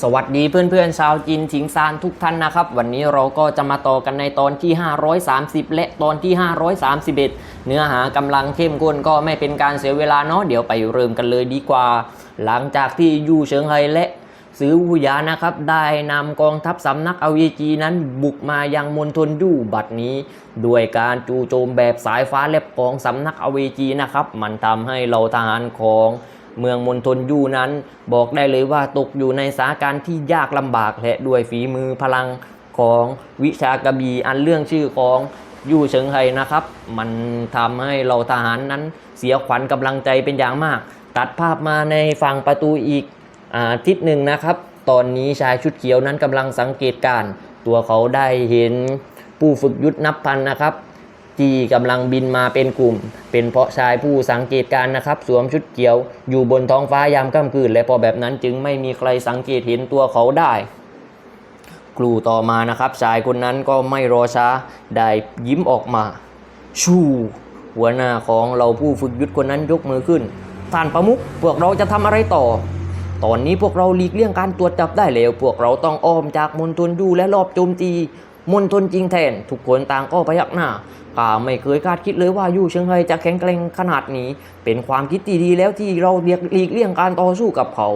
สวัสดีเพื่อนๆชาวจีนถิงซานทุกท่านนะครับ วันนี้เราก็จะมาต่อกันในตอนที่ 530 และตอนที่ 531 เนื้อหากำลังเข้มข้นก็ไม่เป็นการเสียเวลาเนาะเดี๋ยวไปเริ่มกันเลยดีกว่า หลังจากที่ยู่เฉิงไฮและซื้อวูหยานะครับได้นำกองทัพสำนักอเวจีนั้นบุกมายังมณฑลยู่บัดนี้ ด้วยการจู่โจมแบบสายฟ้าแลบของสำนักอเวจีนะครับ มันทำให้เราทหารของ เมืองมณฑลยูนั้น บอกได้เลยว่าตกอยู่ในสถานการณ์ที่ยากลำบากและด้วยฝีมือพลังของวิชากระบีอันเรื่องชื่อของยูเฉิงไฮนะครับ มันทำให้เราทหารนั้นเสียขวัญกำลังใจเป็นอย่างมาก ตัดภาพมาในฝั่งประตูอีกอาทิศหนึ่งนะครับ ตอนนี้ชายชุดเขียวนั้นกำลังสังเกตการ ตัวเขาได้เห็นผู้ฝึกยุทธนับพันนะครับ ที่กำลังบินมาเป็นกลุ่ม เป็นเพราะชายผู้สังเกตการณ์นะครับ สวมชุดเขียว อยู่บนท้องฟ้ายามค่ำคืน และพอแบบนั้นจึงไม่มีใครสังเกตเห็นตัวเขาได้ครูต่อมานะครับชายคนนั้นก็ไม่รอช้าได้ยิ้มออกมา ชู หัวหน้าของเราผู้ฝึกยุทธคนนั้นยกมือขึ้นท่านประมุขพวกเราจะทำอะไรต่อ ตอนนี้พวกเราหลีกเลี่ยงการตรวจจับได้แล้ว พวกเราต้องอ้อมจากมณฑลยูและรอบโจมตีมณฑลจริงแทน ทุกคนต่างก็พยักหน้า ข้าไม่เคยคาดคิดเลยว่ายู่เชิงไฮจะแข็งแกร่งขนาดนี้ เป็นความคิดที่ดีแล้วที่เราเลียกหลีกเลี่ยงการต่อสู้กับเขา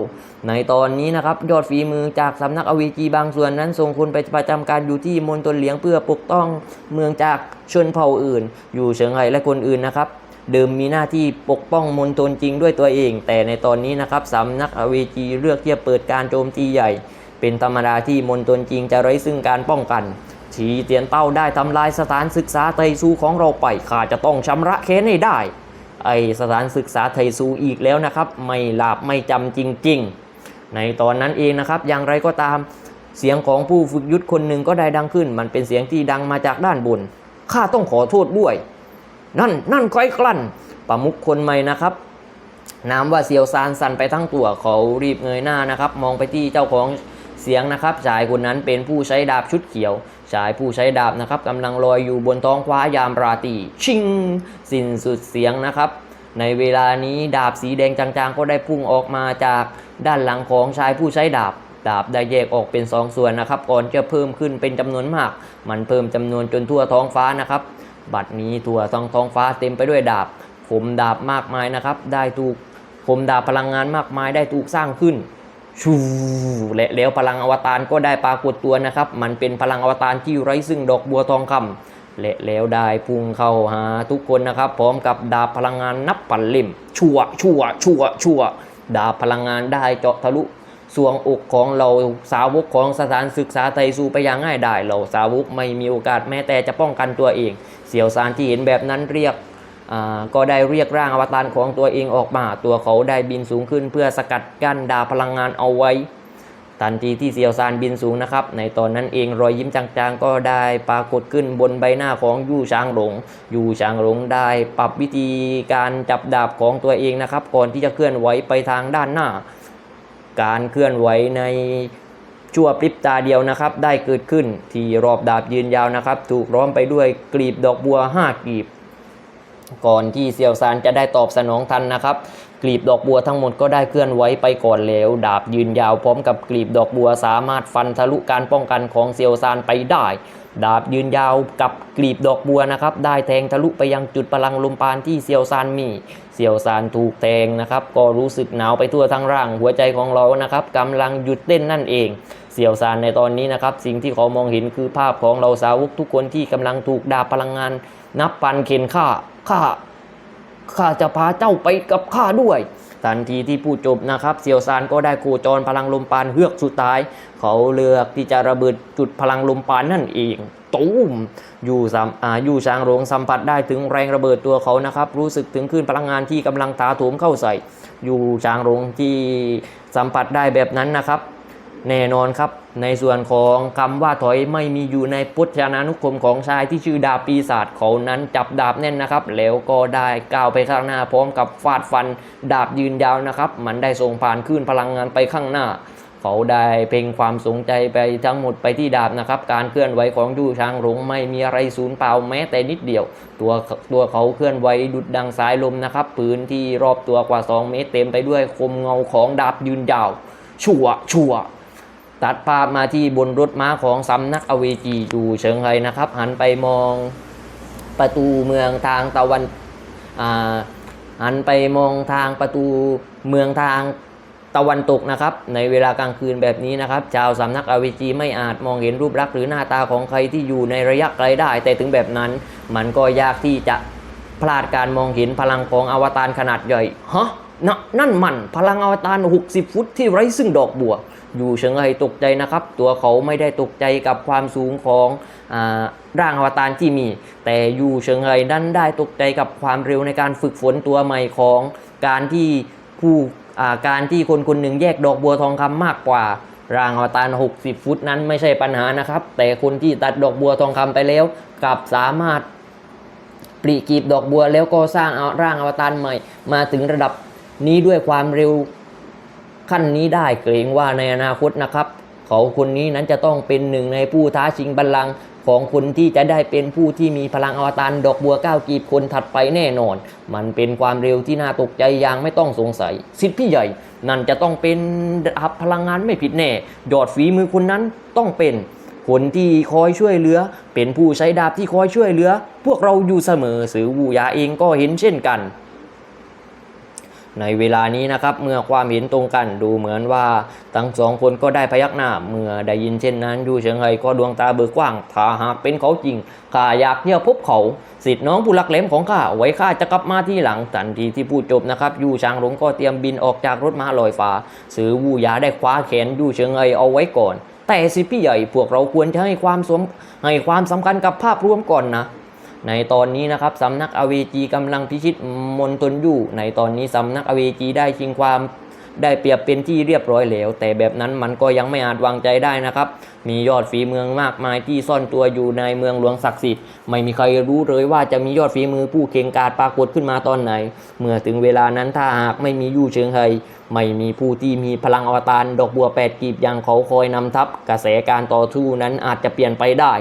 ในตอนนี้นะครับยอดฝีมือจากสำนักอเวจีบางส่วนนั้นส่งคนไปประจำการอยู่ที่มณฑลเหลียงเพื่อปกป้องเมืองจากชนเผ่าอื่น อยู่เชิงไฮและคนอื่นนะครับเดิมมีหน้าที่ปกป้องมณฑลจริงด้วยตัวเอง แต่ในตอนนี้นะครับสำนักอเวจีเลือกที่จะเปิดการโจมตีใหญ่ เป็นธรรมดาที่มณฑลจริงจะไร้ซึ่งการป้องกัน ชีเตียนเต้าได้ทำลายสถานศึกษาไทซูของเราไปข้าจะต้องชำระแค้นให้ได้ ไอสถานศึกษาไทซูอีกแล้วนะครับ ไม่หลาบไม่จำจริง ๆ ในตอนนั้นเองนะครับ อย่างไรก็ตามเสียงของผู้ฝึกยุทธคนหนึ่งก็ได้ดังขึ้น มันเป็นเสียงที่ดังมาจากด้านบนข้าต้องขอโทษด้วย นั่นนั่นใครกลั่นประมุขคนใหม่นะครับน้ำว่าเซียวซานสั่นไปทั้งตัวเขารีบเงยหน้านะครับ มองไปที่เจ้าของ เสียงนะครับชายคนนั้นเป็นผู้ใช้ดาบชุดเขียวชายผู้ใช้ดาบนะครับกำลังลอยอยู่บนท้องฟ้ายามราตรีชิง สิ้นสุดเสียงนะครับ ในเวลานี้ดาบสีแดงจางๆ ก็ได้พุ่งออกมาจากด้านหลังของชายผู้ใช้ดาบดาบได้แยกออกเป็นสองส่วนนะครับ ก่อนจะเพิ่มขึ้นเป็นจำนวนมาก มันเพิ่มจำนวนจนทั่วท้องฟ้านะครับ บัดนี้ทั่วท้องท้องฟ้าเต็มไปด้วยดาบผมดาบมากมายนะครับ ได้ถูกผมดาบพลังงานมากมายได้ถูกสร้างขึ้น ชูและแล้วพลังอวตารก็ได้ปรากฏตัวนะครับ มันเป็นพลังอวตารที่ไร้ซึ่งดอกบัวทองคำและแล้วได้พุ่งเข้าหาทุกคนนะครับ พร้อมกับดาบพลังงานนับพันเล่มชั่วชั่วชั่วชั่วดาบพลังงานได้เจาะทะลุสวงอกของเราสาวกของสถานศึกษาไทซูไปอย่างง่ายได้เราสาวกไม่มีโอกาสแม้แต่จะป้องกันตัวเอง เสี่ยวซานที่เห็นแบบนั้นเรียก ก็ได้เรียกร่างอวตารของตัวเองออกมา ตัวเขาได้บินสูงขึ้น เพื่อสกัดกั้นดาบพลังงานเอาไว้ ทันทีที่เซียวซานบินสูงนะครับ ในตอนนั้นเองรอยยิ้มจางๆ ก็ได้ปรากฏขึ้นบนใบหน้าของยู่ช้างหลง ยู่ช้างหลงได้ปรับวิธีการจับดาบของตัวเองนะครับ ก่อนที่จะเคลื่อนไหวไปทางด้านหน้า การเคลื่อนไหวในชั่วพริบตาเดียวนะครับ ได้เกิดขึ้นที่รอบดาบยืนยาวนะครับ ถูกล้อมไปด้วยกลีบดอกบัวห้ากลีบ ก่อนที่เซียวซานจะได้ตอบสนองทันนะครับกลีบดอกบัวทั้งหมดก็ได้เคลื่อนไหวไปก่อนแล้ว ดาบยืนยาวพร้อมกับกลีบดอกบัวสามารถฟันทะลุการป้องกันของเซียวซานไปได้ ดาบยืนยาวกับกลีบดอกบัวนะครับได้แทงทะลุไปยังจุดพลังลมปานที่เซียวซานมีเซียวซานถูกแทงนะครับก็รู้สึกหนาวไปทั่วทั้งร่าง หัวใจของเรานะครับกำลังหยุดเต้นนั่นเองเสี่ยวซานในตอนนี้นะครับสิ่งที่เขามองเห็นคือภาพของเราสาวกทุกคนที่กำลังถูกดาบพลังงาน นับปันเข็นฆ่า ฆ่าข้าจะพาเจ้าไปกับข้าด้วยทันทีที่พูดจบนะครับ เซียวซานก็ได้โคจรพลังลมปานเฮือกสุดท้าย เขาเลือกที่จะระเบิดจุดพลังลมปานนั่นเองตูมอยู่สามอาอยู่ช้างโรงสัมผัสได้ถึงแรงระเบิดตัวเขานะครับ รู้สึกถึงคลื่นพลังงานที่กำลังถาโถมเข้าใส่ อยู่ช้างโรงที่สัมผัสได้แบบนั้นนะครับ แน่นอนครับ ในส่วนของคำว่าถอยไม่มีอยู่ในพุทธานานุกรมของชายที่ชื่อดาบปีศาจเขานั้นจับดาบแน่นนะครับ แล้วก็ได้ก้าวไปข้างหน้าพร้อมกับฟาดฟัน ดาบยืนยาวนะครับ มันได้ส่งผ่านคลื่นพลังงานไปข้างหน้า เขาได้เพ่งความสนใจไปทั้งหมดไปที่ดาบนะครับ การเคลื่อนไหวของยู่ช้างหลงไม่มีอะไรสูญเปล่าแม้แต่นิดเดียว ตัวตัวเขาเคลื่อนไหวดุดดังสายลมนะครับพื้นที่รอบตัวกว่า 2 เมตรเต็มไปด้วยคมเงาของดาบยืนยาว ชั่วชั่ว ตัดภาพมาที่บนรถม้าของสำนักอเวจีอยู่เชิงไฮนะครับ หันไปมองประตูเมืองทางตะวันอ่าหันไปมองทางประตูเมืองทางตะวันตกนะครับ ในเวลากลางคืนแบบนี้นะครับ ชาวสำนักอเวจีไม่อาจมองเห็นรูปลักษณ์หรือหน้าตาของใครที่อยู่ในระยะไกลได้ แต่ถึงแบบนั้น มันก็ยากที่จะพลาดการมองเห็นพลังของอวตารขนาดใหญ่ฮะนนั่นมันพลังอวตาร60 ฟุตที่ไร้ซึ่งดอกบัว อยู่เฉิงไฮตกใจนะครับ ตัวเขาไม่ได้ตกใจกับความสูงของอร่างอวตารที่มี แต่อยู่เฉิงไฮนั้นได้ตกใจกับความเร็วในการฝึกฝนตัวใหม่ของการที่ผู้การที่คนคนหนึ่งแยกดอกบัวทองคำมากกว่าร่างอวตาร 60 ฟุตนั้นไม่ใช่ปัญหานะครับ แต่คนที่ตัดดอกบัวทองคำไปแล้วกลับสามารถปลีกีบดอกบัวแล้วก็สร้างเอาร่างอวตารใหม่ มาถึงระดับนี้ด้วยความเร็ว ขั้นนี้ได้เกรงว่าในอนาคตนะครับ เขาคนนี้นั้นจะต้องเป็นหนึ่งในผู้ท้าชิงบัลลังก์ของคนที่จะได้เป็นผู้ที่มีพลังอวตารดอกบัวก้าวกีบคนถัดไปแน่นอน มันเป็นความเร็วที่น่าตกใจอย่างไม่ต้องสงสัย สิทธิ์พี่ใหญ่ นั่นจะต้องเป็นอัพพลังงานไม่ผิดแน่ ยอดฝีมือคนนั้นต้องเป็น คนที่คอยช่วยเหลือ เป็นผู้ใช้ดาบที่คอยช่วยเหลือ พวกเราอยู่เสมอสือวูยาเองก็เห็นเช่นกัน ในเวลานี้นะครับ เมื่อความเห็นตรงกันดูเหมือนว่าทั้งสองคนก็ได้พยักหน้า เมื่อได้ยินเช่นนั้นยูเฉิงไฮก็ดวงตาเบิกกว้าง ถ้าหากเป็นเขาจริงข้าอยากเที่ยวพบเขาสิทธิ์น้องผู้รักแหลมของข้าไว้ข้าจะกลับมาที่หลังทันทีที่พูดจบนะครับยูชางหลงก็เตรียมบินออกจากรถม้าลอยฟ้าสือวูยาได้คว้าแขนยูเฉิงไฮเอาไว้ก่อน แต่สิพี่ใหญ่พวกเราควรจะให้ความสมให้ความสำคัญกับภาพรวมก่อนนะ ในตอนนี้นะครับสำนักอเวจีกำลังพิชิตมณฑลอยู่ ในตอนนี้สำนักอเวจีได้ชิงความได้เปรียบเป็นที่เรียบร้อยแล้ว แต่แบบนั้นมันก็ยังไม่อาจวางใจได้นะครับ มียอดฝีเมืองมากมายที่ซ่อนตัวอยู่ในเมืองหลวงศักดิ์สิทธิ์ไม่มีใครรู้เลยว่าจะมียอดฝีมือผู้เก่งกาจปรากฏขึ้นมาตอนไหน เมื่อถึงเวลานั้นถ้าหากไม่มียู่เชิงไฮไม่มีผู้ที่มีพลังอวตารดอกบัวแปดกีบอย่างเขาคอยนำทัพกระแสการต่อสู้นั้นอาจจะเปลี่ยนไปได้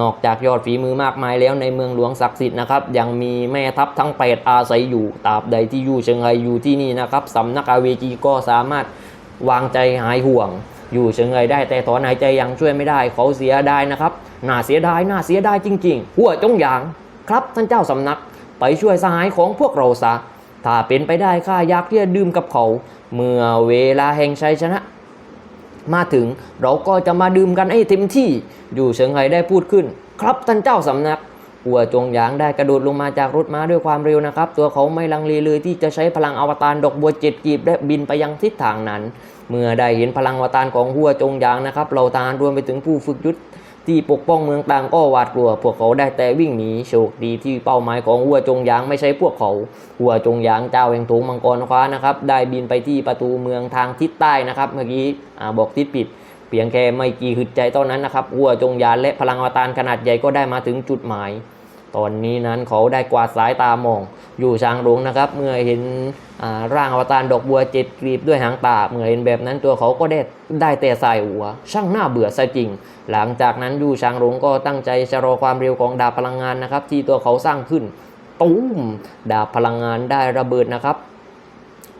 นอกจากยอดฝีมือมากมายแล้วในเมืองหลวงศักดิ์สิทธิ์นะครับยังมีแม่ทัพทั้ง8อาศัยอยู่ตราบใดที่ยู่เชิงไฮอยู่ที่นี่นะครับสำนักอาเวจีก็สามารถวางใจหายห่วง อยู่เชิงไฮได้แต่ถอนหายใจยังช่วยไม่ได้เขาเสียดายนะครับน่าเสียดายน่าเสียดายจริงๆหัวจงหยางครับท่านเจ้าสำนักไปช่วยสหายของพวกเราซะ ถ้าเป็นไปได้ข้าอยากที่จะดื่มกับเขา เมื่อเวลาแห่งชัยชนะ มาถึงเราก็จะมาดื่มกันให้เต็มที่ อยู่เฉิงไห่ได้พูดขึ้น ครับท่านเจ้าสำนักหัวจงหยางได้กระโดดลงมาจากรถม้าด้วยความเร็วนะครับ ตัวเขาไม่ลังเลเลยที่จะใช้พลังอวตารดอกบัวเจ็ดกีบและบินไปยังทิศทางนั้น เมื่อได้เห็นพลังอวตารของหัวจงหยางนะครับ เราทหารรวมไปถึงผู้ฝึกยุทธ ที่ปกป้องเมืองต่างก็หวาดกลัว พวกเขาได้แต่วิ่งหนีโชคดีที่เป้าหมายของหัวจงยางไม่ใช่พวกเขา หัวจงยางเจ้าแห่งถุงมังกรคว้านะครับ ได้บินไปที่ประตูเมืองทางทิศใต้นะครับ เมื่อกี้อบอกทิศผิด เพียงแค่ไม่กี่หึดใจเท่านั้นนะครับหัวจงยานและพลังอวตารขนาดใหญ่ก็ได้มาถึงจุดหมาย ตอนนี้นั้นเขาได้กวาดสายตามอง อยู่ช้างหลวงนะครับ เมื่อเห็นร่างอวตารดอกบัวเจ็ดกลีบด้วยหางตา เมื่อเห็นแบบนั้นตัวเขาก็ได้ได้แต่สายหัว ช่างน่าเบื่อซะจริง หลังจากนั้นอยู่ช้างหลวงก็ตั้งใจจะรอความเร็วของดาบพลังงานนะครับ ที่ตัวเขาสร้างขึ้นตุ้มดาบพลังงานได้ระเบิดนะครับ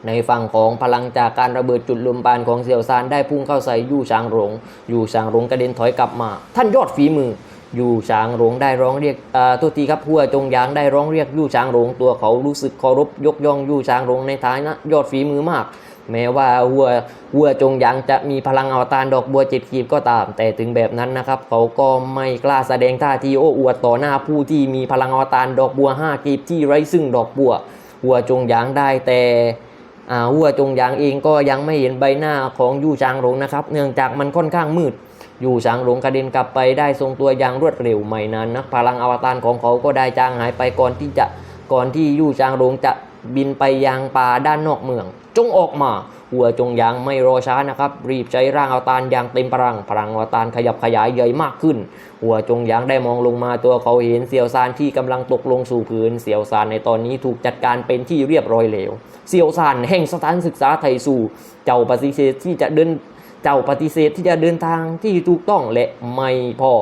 ในฝั่งของพลังจากการระเบิดจุดลมปานของเสี่ยวซานได้พุ่งเข้าใส่ยู่ช้างหลงยู่ช้างหลงกระเด็นถอยกลับมา ท่านยอดฝีมือ ยู่ช้างหลงได้ร้องเรียกตัวทีครับหัวจงยางได้ร้องเรียกยู่ช้างหลงตัวเขารู้สึกเคารพยกย่องยู่ช้างหลงในฐานะยอดฝีมือมาก แม้ว่าหัวหัวจงยางจะมีพลังอวตารดอกบัวเจ็ดขีบก็ตาม แต่ถึงแบบนั้นนะครับ เขาก็ไม่กล้าแสดงท่าทีโอ้อวดต่อหน้าผู้ที่มีพลังอวตารดอกบัวห้ากีบที่ไร้ซึ่งดอกบัวหัวจงยางได้แต่อ่าหัวจงยางเองก็ยังไม่เห็นใบหน้าของยู่จางหลงนะครับ เนื่องจากมันค่อนข้างมืด อยู่จางหลงกระเด็นกลับไปได้ทรงตัวอย่างรวดเร็วไม่นานนักพลังอวตารของเขาก็ได้จางหายไปก่อนที่จะก่อนที่ยู่จางหลงจะบินไปยังป่าด้านนอกเมือง จงออกมา หัวจงยางไม่รอช้านะครับ รีบใช้ร่างอวตารอย่างเต็มพลังพลังอวตารขยับขยายใหญ่มากขึ้น หัวจงยางได้มองลงมาตัวเขาเห็นเสี่ยวซานที่กำลังตกลงสู่พื้นเสี่ยวซานในตอนนี้ถูกจัดการเป็นที่เรียบร้อยแล้ว เสี่ยวซานแห่งสถานศึกษาไทยสู่ เจ้าปฏิเสธที่จะเดิน เจ้าปฏิเสธที่จะเดินทางที่ถูกต้องและไม่พอ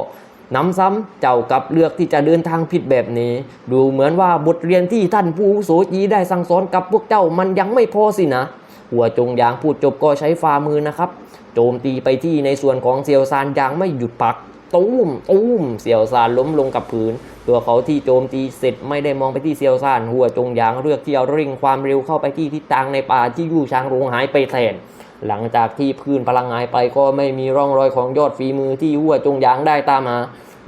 น้ำซ้ำเจ้ากับเลือกที่จะเดินทางผิดแบบนี้ ดูเหมือนว่าบทเรียนที่ท่านผู้อาวุโสจีได้สั่งสอนกับพวกเจ้ามันยังไม่พอสินะ หัวจงยางพูดจบก็ใช้ฝ่ามือนะครับ โจมตีไปที่ในส่วนของเซียวซานอย่างไม่หยุดพักตุ้มตุ้มเซียวซานล้มลงกับพื้น ตัวเขาที่โจมตีเสร็จไม่ได้มองไปที่เซียวซานหัวจงยางเลือกที่จะเร่งความเร็วเข้าไปที่ทิศทางในป่าที่ยู่ช้างโรงหายไปแทน หลังจากที่พื้นพลังหายไปก็ไม่มีร่องรอยของยอดฝีมือที่หัวจงยางได้ตามมา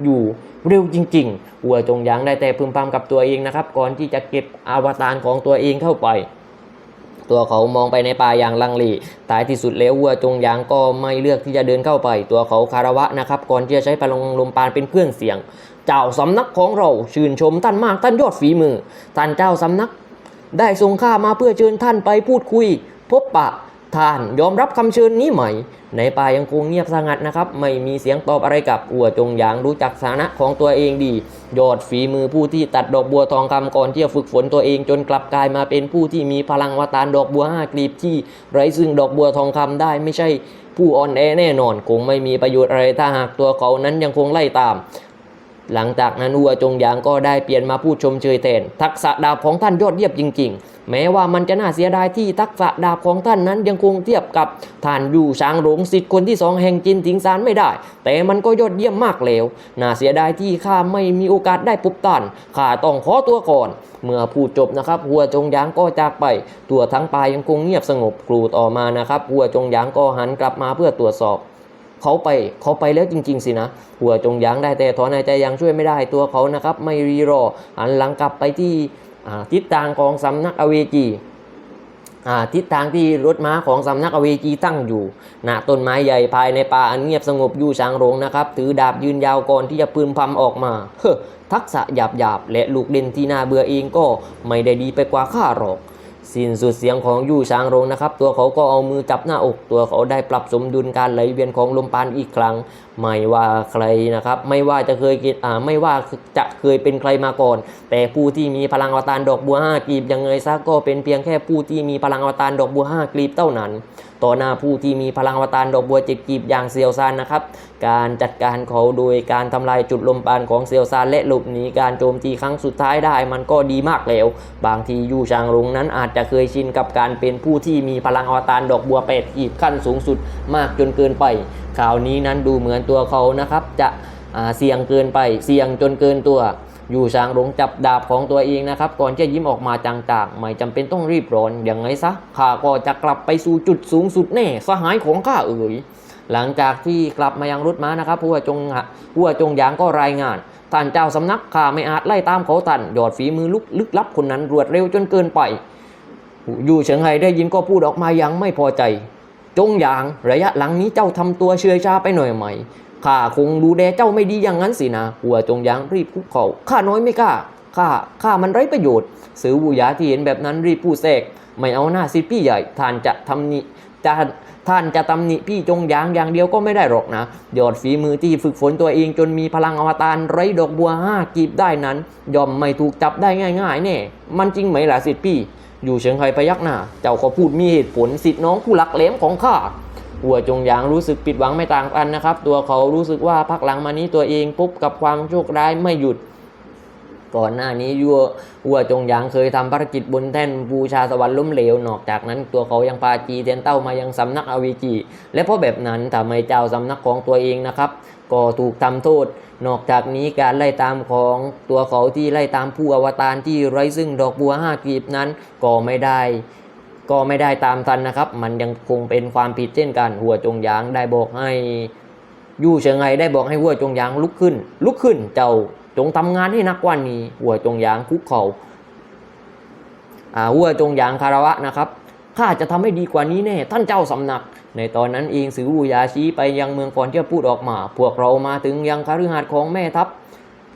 อยู่เร็วจริงๆหัวจงยางได้แต่พึมพำกับตัวเองนะครับ ก่อนที่จะเก็บอวตารของตัวเองเข้าไป ตัวเขามองไปในป่าอย่างลังเลท้ายที่สุดแล้ววัวจงยางก็ไม่เลือกที่จะเดินเข้าไป ตัวเขาคารวะนะครับ ก่อนที่จะใช้พลังลมปานเป็นเครื่องเสียง เจ้าสำนักของเราชื่นชมท่านมากท่านยอดฝีมือ ท่านเจ้าสำนัก ได้ส่งข้ามาเพื่อเชิญท่านไปพูดคุย พบปะ ท่านยอมรับคำเชิญนี้ไหม ในป่ายังคงเงียบสงัดนะครับ ไม่มีเสียงตอบอะไรกับอัวจงหยางรู้จักสถานะของตัวเองดี ยอดฝีมือผู้ที่ตัดดอกบัวทองคำก่อนที่จะฝึกฝนตัวเองจนกลับกลายมาเป็นผู้ที่มีพลังวตารดอกบัวห้ากลีบที่ไร้ซึ่งดอกบัวทองคำได้ไม่ใช่ผู้อ่อนแอแน่นอน คงไม่มีประโยชน์อะไรถ้าหากตัวเขานั้นยังคงไล่ตามหลังจากนั้นอัวจงหยางก็ได้เปลี่ยนมาพูดชมเชยแทนทักษะดาบของท่านยอดเยี่ยมจริง ๆ แม้ว่ามันจะน่าเสียดายที่ทักษะดาบของท่านนั้นยังคงเทียบกับท่านอยู่ช้างหลงสิทธิ์คนที่สองแห่งจินถิงซานไม่ได้ แต่มันก็ยอดเยี่ยมมากแล้วน่าเสียดายที่ข้าไม่มีโอกาสได้พบท่านข้าต้องขอตัวก่อน เมื่อพูดจบนะครับหัวจงยางก็จากไป ตัวทั้งปลายยังคงเงียบสงบครูต่อมานะครับหัวจงยางก็หันกลับมาเพื่อตรวจสอบเขาไปเขาไปแล้วจริง ๆ สินะ หัวจงยางได้แต่ถอนหายใจยังช่วยไม่ได้ตัวเขานะครับ ไม่รีรอหันหลังกลับไปที่ ทิศทางของสำนักอเวจีทิศทางที่รถม้าของสำนักอเวจีตั้งอยู่ณต้นไม้ใหญ่ภายในป่าอันเงียบสงบอยู่ช้างโรงนะครับ ถือดาบยืนยาวก่อนที่จะปืนพำออกมาเฮ้ทักษะหยาบๆและลูกเด่นที่น่าเบื่อเองก็ไม่ได้ดีไปกว่าข้าหรอก สิ้นสุดเสียงของยู่ช้างโรงนะครับ ตัวเขาก็เอามือจับหน้าอก ตัวเขาได้ปรับสมดุลการไหลเวียนของลมปานอีกครั้งไม่ว่าใครนะครับ ไม่ว่าจะเคยกินอ่าไม่ว่าจะเคยเป็นใครมาก่อน แต่ผู้ที่มีพลังอวตารดอกบัวห้ากลีบยังไงซะก็เป็นเพียงแค่ผู้ที่มีพลังอวตารดอกบัวห้ากลีบเท่านั้น ต่อหน้าผู้ที่มีพลังอวตารดอกบัวเจ็ดกลีบอย่างเซียวซานนะครับ การจัดการเขาโดยการทำลายจุดลมปานของเซียวซานและหลบหนีการโจมตีครั้งสุดท้ายได้มันก็ดีมากแล้ว บางทียูชางลงนั้นอาจจะเคยชินกับการเป็นผู้ที่มีพลังอวตารดอกบัวเป็ดอีกขั้นสูงสุดมากจนเกินไปคราวนี้นั้นดูเหมือนตัวเขานะครับ จะเสี่ยงเกินไปเสี่ยงจนเกินตัว อยู่ช้างหลงจับดาบของตัวเองนะครับ ก่อนจะยิ้มออกมาจางๆ ไม่จำเป็นต้องรีบร้อนอย่างไงซะข้าก็จะกลับไปสู่จุดสูงสุดแน่สหายของข้าเอ๋ยหลังจากที่กลับมายังรถม้านะครับผู้ว่าจงผู้ว่าจงยางก็รายงานท่านเจ้าสำนักข้าไม่อาจไล่ตามเขาทันยอดฝีมือลุกลึกลับคนนั้นรวดเร็วจนเกินไป อยู่เฉิงไห่ได้ยินก็พูดออกมาย่างไม่พอใจ จงหยางระยะหลังนี้เจ้าทำตัวเชื่อชาไปหน่อยไหมข้าคงดูแลเจ้าไม่ดีอย่างนั้นสินะหัวจงยางรีบคุกเขา่าข้าน้อยไม่กล้าข้าข้ามันไร้ประโยชน์สือวูยาที่เห็นแบบนั้นรีบพูดแทรกไม่เอาหน้าสิพี่ใหญ่ท่านจะทำนิจะท่านจะตำหนิพี่จงยางอย่างเดียวก็ไม่ได้หรอกนะยอดฝีมือที่ฝึกฝนตัวเองจนมีพลังอวตารไร้ดอกบัวห้ากีบได้นั้นย่อมไม่ถูกจับได้ง่ายๆแน่มันจริงไหมล่ะสิพี่ อยู่เชิงไคพยักหน้า เจ้าก็พูดมีเหตุผลสิทธิ์น้องผู้หลักแหลมของข้าหัวจงยางรู้สึกผิดหวังไม่ต่างกันนะครับ ตัวเขารู้สึกว่าพักหลังมานี้ตัวเองพบกับความโชคร้ายไม่หยุด ก่อนหน้านี้ยัววัวจงยางเคยทำภารกิจบนแท่นบูชาสวรรค์ล้มเหลวนอกจากนั้น ตัวเขายังพาจีเทียนเต้ามายังสำนักอเวจีและเพราะแบบนั้นทำให้เจ้าสำนักของตัวเองนะครับ ก็ถูกทำโทษ นอกจากนี้การไล่ตามของตัวเขาที่ไล่ตามผู้อวตารที่ไร้ซึ่งดอกบัวห้ากลีบนั้นก็ไม่ได้ ก็ไม่ได้ตามทันนะครับ มันยังคงเป็นความผิดเช่นกัน หัวจงยางได้บอกให้ยู่เฉิงไงได้บอกให้หัวจงยางลุกขึ้น ลุกขึ้นเจ้าจงทำงานให้นักกว่านี้ หัวจงยางคุกเขา่าหัวจงยางคารวะนะครับข้าจะทำให้ดีกว่านี้แน่ท่านเจ้าสำนัก ในตอนนั้นเองสือวูยาชี้ไปยังเมืองก่อนที่พูดออกมา พวกเรามาถึงยังคาฤหาสน์ของแม่ทัพ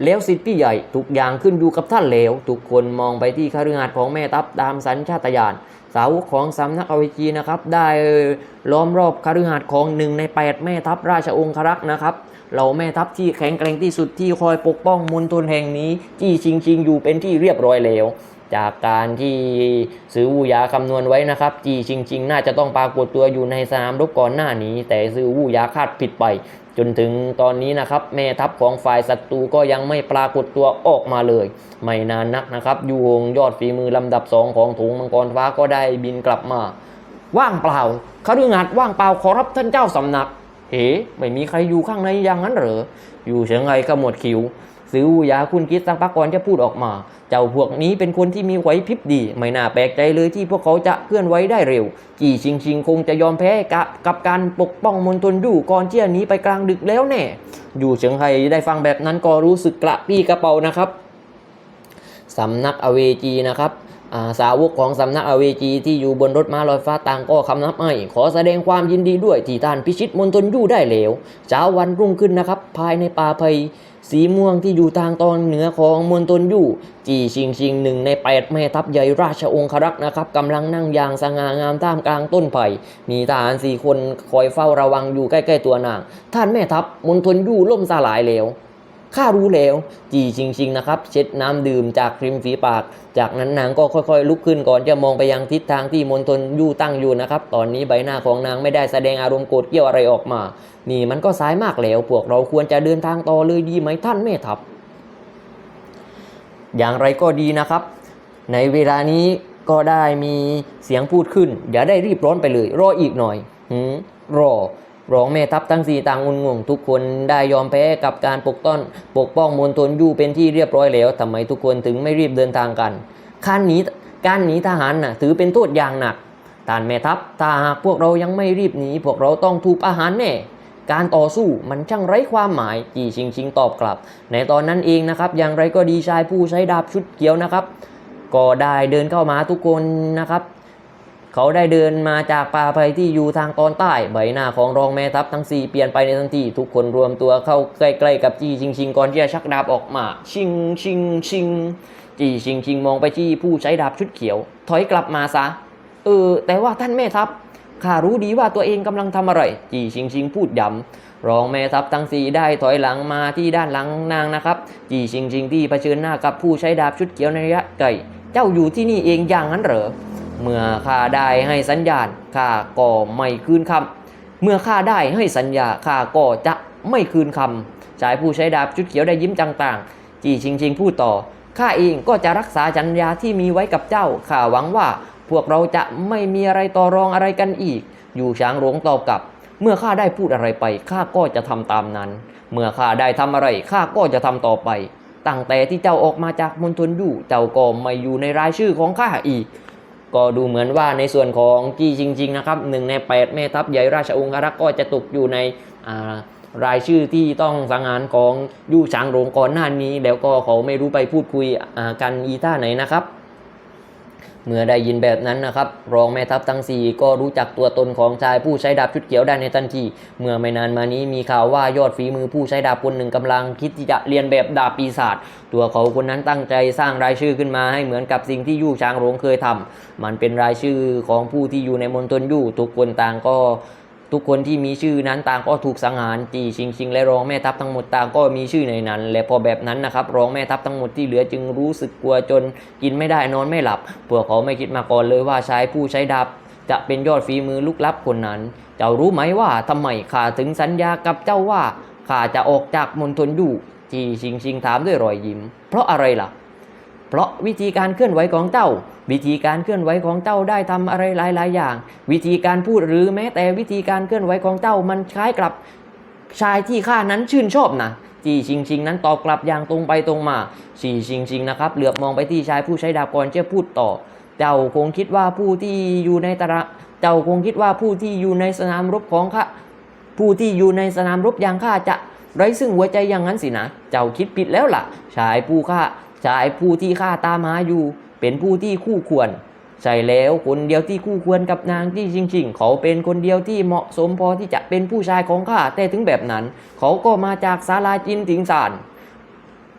แล้วสิทธิ์พี่ใหญ่ทุกอย่างขึ้นอยู่กับท่านแล้วทุกคนมองไปที่คาฤหาสน์ของแม่ทัพตามสัญชาตญาณสาวกของสำนักอเวจีนะครับ ได้ล้อมรอบคาฤหาสน์ของหนึ่งในแปดแม่ทัพราชองครักษ์นะครับเราแม่ทัพที่แข็งแกร่งที่สุดที่คอยปกป้องมณฑลแห่งนี้จี้ชิงชิงอยู่เป็นที่เรียบร้อยแล้ว จากการที่ซื้อวูยาคำนวณไว้นะครับจีชิงชิงน่าจะต้องปรากฏตัวอยู่ในสนามรบก่อนหน้านี้ แต่ซื้อวูยาคาดผิดไป จนถึงตอนนี้นะครับแม่ทัพของฝ่ายศัตรูก็ยังไม่ปรากฏตัวออกมาเลย ไม่นานนักนะครับยูฮงยอดฝีมือลำดับสองของถุงมังกรฟ้าก็ได้บินกลับมา ว่างเปล่าคฤหาสน์ว่างเปล่าขอรับท่านเจ้าสำนักเอ๋ไม่มีใครอยู่ข้างในอย่างนั้นเหรออยู่เฉยไงก็หมดคิว ซื้ออูยาคุณคิดสังพักก่อนจะพูดออกมา เจ้าพวกนี้เป็นคนที่มีไหวพริบดี ไม่น่าแปลกใจเลยที่พวกเขาจะเคลื่อนไหวได้เร็ว จีชิงชิงคงจะยอมแพ้กับกับการปกป้องมณฑลยู่ก่อนที่จะหนีไปกลางดึกแล้วแน่ อยู่เฉิงไฮได้ฟังแบบนั้นก็รู้สึกกระปี้กระเป๋านะครับสำนักอเวจีนะครับ สาวกของสำนักอเวจีที่อยู่บนรถม้าลอยฟ้าต่างก็คำนับให้ขอแสดงความยินดีด้วยที่ท่านพิชิตมณฑลยู่ได้แล้วเช้าวันรุ่งขึ้นนะครับ ภายในป่าไผ่สีม่วงที่อยู่ทางตอนเหนือของมณฑลยู่จีชิงชิงหนึ่งในแปดแม่ทัพใหญ่ราชองครักษ์นะครับกำลังนั่งอย่างสง่างามท่ามกลางต้นไผ่มีทหารสี่คนคอยเฝ้าระวังอยู่ใกล้ ๆ ตัวนาง ท่านแม่ทัพมณฑลยู่ล่มสลายแล้ว ข้ารู้แล้ว จีชิงชิงนะครับ เช็ดน้ำดื่มจากริมฝีปาก จากนั้นนางก็ค่อยๆ ลุกขึ้นก่อนจะมองไปยังทิศทางที่มณฑลยู่ตั้งอยู่นะครับ ตอนนี้ใบหน้าของนางไม่ได้แสดงอารมณ์โกรธเกรี้ยวอะไรออกมา นี่มันก็สายมากแล้ว พวกเราควรจะเดินทางต่อเลยดีไหมท่านแม่ทัพ อย่างไรก็ดีนะครับ ในเวลานี้ก็ได้มีเสียงพูดขึ้น อย่าได้รีบร้อนไปเลย รออีกหน่อยหืมรอ รองแม่ทัพทั้งสี่ต่างงุนงงทุกคนได้ยอมแพ้กับการปกต้อนปกป้องมณฑลยู่เป็นที่เรียบร้อยแล้วทำไมทุกคนถึงไม่รีบเดินทางกันการหนีการหนีทหารน่ะถือเป็นโทษอย่างหนักท่านแม่ทัพถ้าหากพวกเรายังไม่รีบหนีพวกเราต้องถูกอาหารแน่การต่อสู้มันช่างไร้ความหมายจีชิงชิงตอบกลับ ในตอนนั้นเองนะครับ อย่างไรก็ดีชายผู้ใช้ดาบชุดเขียวนะครับ ก็ได้เดินเข้ามาทุกคนนะครับ เขาได้เดินมาจากป่าไผ่ที่อยู่ทางตอนใต้ ใบหน้าของรองแม่ทัพทั้งสี่เปลี่ยนไปในทันที ทุกคนรวมตัวเข้าใกล้ๆกับจีชิงชิงก่อนที่จะชักดาบออกมา ชิงชิงชิงจีชิงชิงมองไปที่ผู้ใช้ดาบชุดเขียว ถอยกลับมาซะ เออ แต่ว่าท่านแม่ทัพข้ารู้ดีว่าตัวเองกำลังทำอะไร จีชิงชิงพูดย้ำรองแม่ทัพทั้งสี่ได้ถอยหลังมาที่ด้านหลังนางนะครับ จีชิงชิงที่เผชิญหน้ากับผู้ใช้ดาบชุดเขียวในระยะไกล เจ้าอยู่ที่นี่เองอย่างนั้นเหรอ เมื่อข้าได้ให้สัญญาณข้าก็ไม่คืนคำเมื่อข้าได้ให้สัญญาข้าก็จะไม่คืนคำชายผู้ใช้ดาบชุดเขียวได้ยิ้มต่างๆ จีชิงชิงพูดต่อข้าเองก็จะรักษาสัญญาที่มีไว้กับเจ้าข้าหวังว่าพวกเราจะไม่มีอะไรต่อรองอะไรกันอีก อยู่ช้างหลวงตอบกลับ เมื่อข้าได้พูดอะไรไปข้าก็จะทำตามนั้น เมื่อข้าได้ทำอะไรข้าก็จะทำต่อไป ตั้งแต่ที่เจ้าออกมาจากมณฑลยู่เจ้าก็ไม่อยู่ในรายชื่อของข้าอีก ก็ดูเหมือนว่าในส่วนของจี้จริง ๆ นะครับหนึ่งในแปดแม่ทัพใหญ่ราชองครักษ์ก็จะตกอยู่ในรายชื่อที่ต้องสังหารของยู่ฉางโรงก่อนหน้านี้ แล้วก็เขาไม่รู้ไปพูดคุยกันอีท่าไหนนะครับ เมื่อได้ยินแบบนั้นนะครับ รองแม่ทัพทั้งซีก็รู้จักตัวตนของชายผู้ใช้ดาบชุดเขียวได้ในทันที เมื่อไม่นานมานี้มีข่าวว่ายอดฝีมือผู้ใช้ดาบคนหนึ่งกำลังคิดที่จะเรียนแบบดาบปีศาจ ตัวเขาคนนั้นตั้งใจสร้างรายชื่อขึ้นมาให้เหมือนกับสิ่งที่ยู่ช้างหลงเคยทำมันเป็นรายชื่อของผู้ที่อยู่ในมณฑลยู่ทุกคนต่างก็ ทุกคนที่มีชื่อนั้นต่างก็ถูกสังหารจีชิงชิงและรองแม่ทัพทั้งหมดต่างก็มีชื่อในนั้น และพอแบบนั้นนะครับรองแม่ทัพทั้งหมดที่เหลือจึงรู้สึกกลัวจนกินไม่ได้นอนไม่หลับพวกเขาไม่คิดมาก่อนเลยว่าชายผู้ใช้ดาบจะเป็นยอดฝีมือลุกลับคนนั้น เจ้ารู้ไหมว่าทำไมข้าถึงสัญญากับเจ้าว่าข้าจะออกจากมณฑลยู่จีชิงชิงถามด้วยรอยยิ้ม เพราะอะไรล่ะ ราะวิธีการเคลื่อนไหวของเจ้า วิธีการเคลื่อนไหวของเจ้าได้ทำอะไรหลาย ๆ อย่าง วิธีการพูดหรือแม้แต่วิธีการเคลื่อนไหวของเจ้ามันคล้ายกับชายที่ข้านั้นชื่นชอบนะจีชิงชิงนั้นตอบกลับอย่างตรงไปตรงมาชีชิงชิงนะครับเหลือบมองไปที่ชายผู้ใช้ดาบก่อนจะพูดต่อ เจ้าคงคิดว่าผู้ที่อยู่ในตระเจ้าคงคิดว่าผู้ที่อยู่ในสนามรบของข้าผู้ที่อยู่ในสนามรบอย่างข้าจะไร้ซึ่งหัวใจอย่างนั้นสินะ เจ้าคิดผิดแล้วล่ะ ชายผู้ข้า ชายผู้ที่ข้าตามหาอยู่ เป็นผู้ที่คู่ควร ใช่แล้วคนเดียวที่คู่ควรกับนางที่จริง ๆ เขาเป็นคนเดียวที่เหมาะสมพอที่จะเป็นผู้ชายของข้าแต่ถึงแบบนั้น เขาก็มาจากศาลาจินถิงซาน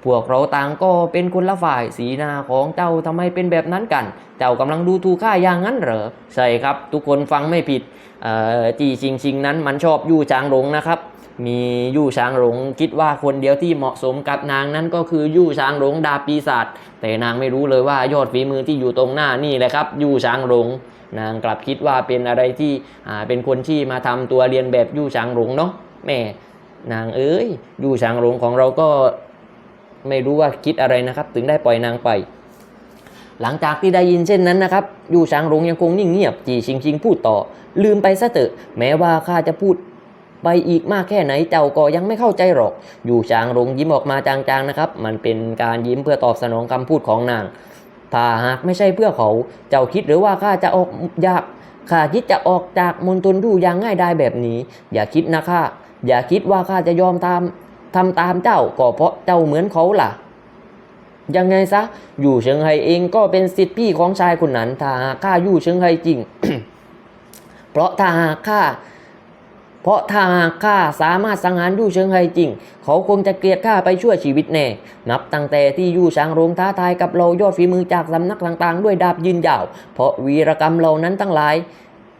พวกเราต่างก็เป็นคนละฝ่ายสีหน้าของเจ้าทำไมเป็นแบบนั้นกัน เจ้ากำลังดูถูกข้าอย่างนั้นเหรอใช่ครับ ทุกคนฟังไม่ผิดเออจีชิงชิงนั้นมันชอบยู่จางหลงนะครับ มียู่ช้างหลงคิดว่าคนเดียวที่เหมาะสมกับนางนั้นก็คือยู่ช้างหลงดาปีศาจแต่นางไม่รู้เลยว่ายอดฝีมือที่อยู่ตรงหน้านี่แหละครับยู่ช้างหลงนางกลับคิดว่าเป็นอะไรที่เป็นคนที่มาทำตัวเรียนแบบยู่ช้างหลงเนาะแม่นางเอ้ยยู่ช้างหลงของเราก็ไม่รู้ว่าคิดอะไรนะครับ ถึงได้ปล่อยนางไป หลังจากที่ได้ยินเช่นนั้นนะครับยู่ช้างหลงยังคงนิ่งเงียบจีชิงชิงพูดต่อ ลืมไปซะเถอะแม้ว่าข้าจะพูด ไปอีกมากแค่ไหนเจ้าก็ยังไม่เข้าใจหรอก อยู่ช้างหลงยิ้มออกมาจางๆนะครับ มันเป็นการยิ้มเพื่อตอบสนองคำพูดของนาง ถ้าหากไม่ใช่เพื่อเขา เจ้าคิดหรือว่าข้าจะออกยากข้าคิดจะออกจากมณฑลดูอย่างง่ายได้แบบนี้ อย่าคิดนะข้าอย่าคิดว่าข้าจะยอมตามทำตามเจ้าก็เพราะเจ้าเหมือนเขาล่ะยังไงซะ อยู่เชิงไฮเองก็เป็นสิทธิพี่ของชายคนนั้น ถ้าหากข้าอยู่เชิงไฮจริง เพราะถ้าหากข้า เพราะถ้าหากข้าสามารถสังหารยู่เชิงไฮจริง เขาคงจะเกลียดข้าไปชั่วชีวิตแน่ นับตั้งแต่ที่ยู่ช้างโรงท้าทายกับเรายอดฝีมือจากสำนักต่างๆ ด้วยดาบยืนยาว เพราะวีรกรรมเหล่านั้นทั้งหลาย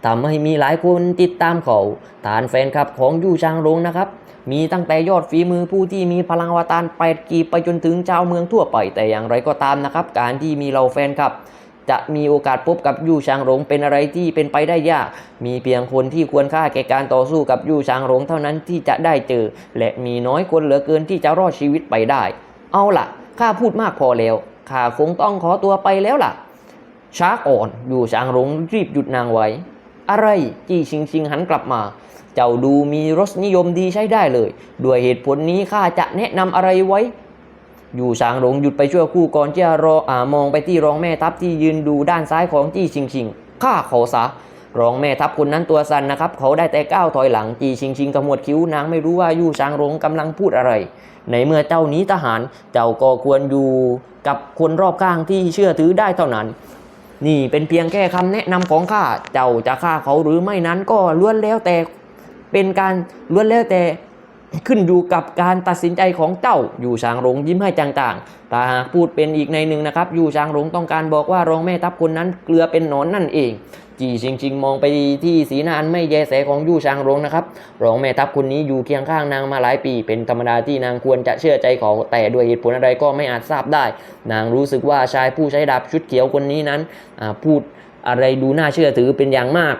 ทำให้มีหลายคนติดตามเขาฐานแฟนคลับของยู่ช้างโรงนะครับ มีตั้งแต่ยอดฝีมือผู้ที่มีพลังอวตารแปดกีบไปจนถึงเจ้าเมืองทั่วไป แต่อย่างไรก็ตามนะครับ การที่มีเราแฟนคลับ จะมีโอกาสพบกับยู่ชางหลงเป็นอะไรที่เป็นไปได้ยาก มีเพียงคนที่ควรค่าแก่การต่อสู้กับยู่ชางหลงเท่านั้นที่จะได้เจอ และมีน้อยคนเหลือเกินที่จะรอดชีวิตไปได้ เอาล่ะข้าพูดมากพอแล้วข้าคงต้องขอตัวไปแล้วล่ะ ช้าก่อนอยู่ชางหลงรีบหยุดนางไว้ อะไรจี้ชิงชิงหันกลับมาเจ้าดูมีรสนิยมดีใช้ได้เลย ด้วยเหตุผลนี้ข้าจะแนะนำอะไรไว้ อยู่ช้างหลงหยุดไปชั่วคู่ก่อนที่จะรออ่ามองไปที่รองแม่ทัพที่ยืนดูด้านซ้ายของจี้ชิงชิงข้าขอซะรองแม่ทัพคนนั้นตัวสั่นนะครับ เขาได้แต่ก้าวถอยหลังจี้ชิงชิงขมวดคิ้วนางไม่รู้ว่ายู่ช้างหลงกำลังพูดอะไร ในเมื่อเจ้านี้ทหาร เจ้าก็ควรอยู่กับคนรอบข้างที่เชื่อถือได้เท่านั้น นี่เป็นเพียงแค่คำแนะนำของข้า เจ้าจะฆ่าเขาหรือไม่นั้นก็ล้วนแล้วแต่เป็นการล้วนแล้วแต่ ขึ้นอยู่กับการตัดสินใจของเจ้า อยู่ช้างหลงยิ้มให้จางๆแต่หากพูดเป็นอีกในหนึ่งนะครับ อยู่ช้างหลงต้องการบอกว่ารองแม่ทัพคนนั้นเกลือเป็นหนอนนั่นเอง จีชิงชิงมองไปที่สีหน้าอันไม่แยแสของยู่ช้างหลงนะครับ รองแม่ทัพคนนี้อยู่เคียงข้างนางมาหลายปี เป็นธรรมดาที่นางควรจะเชื่อใจเขาแต่ด้วยเหตุผลอะไรก็ไม่อาจทราบได้ นางรู้สึกว่าชายผู้ใช้ดาบชุดเขียวคนนี้นั้นพูดอะไรดูน่าเชื่อถือเป็นอย่างมาก